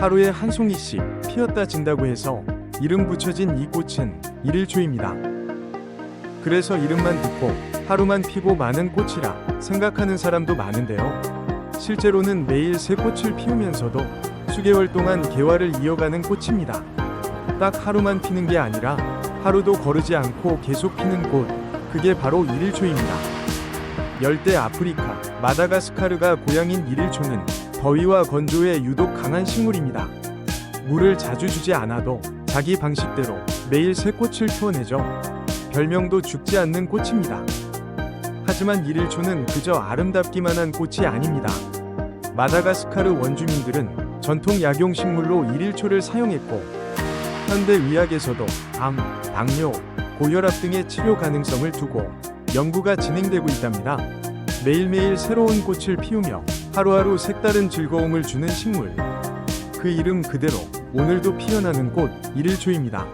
하루에 한 송이씩 피었다 진다고 해서 이름 붙여진 이 꽃은 일일초입니다. 그래서 이름만 듣고 하루만 피고 마는 꽃이라 생각하는 사람도 많은데요. 실제로는 매일 새 꽃을 피우면서도 수개월 동안 개화를 이어가는 꽃입니다. 딱 하루만 피는 게 아니라 하루도 거르지 않고 계속 피는 꽃, 그게 바로 일일초입니다. 열대 아프리카, 마다가스카르가 고향인 일일초는 더위와 건조에 유독 강한 식물입니다. 물을 자주 주지 않아도 자기 방식대로 매일 새 꽃을 피워내죠. 별명도 죽지 않는 꽃입니다. 하지만 일일초는 그저 아름답기만 한 꽃이 아닙니다. 마다가스카르 원주민들은 전통 약용식물로 일일초를 사용했고 현대 의학에서도 암, 당뇨, 고혈압 등의 치료 가능성을 두고 연구가 진행되고 있답니다. 매일매일 새로운 꽃을 피우며 하루하루 색다른 즐거움을 주는 식물. 그 이름 그대로 오늘도 피어나는 꽃 일일초입니다.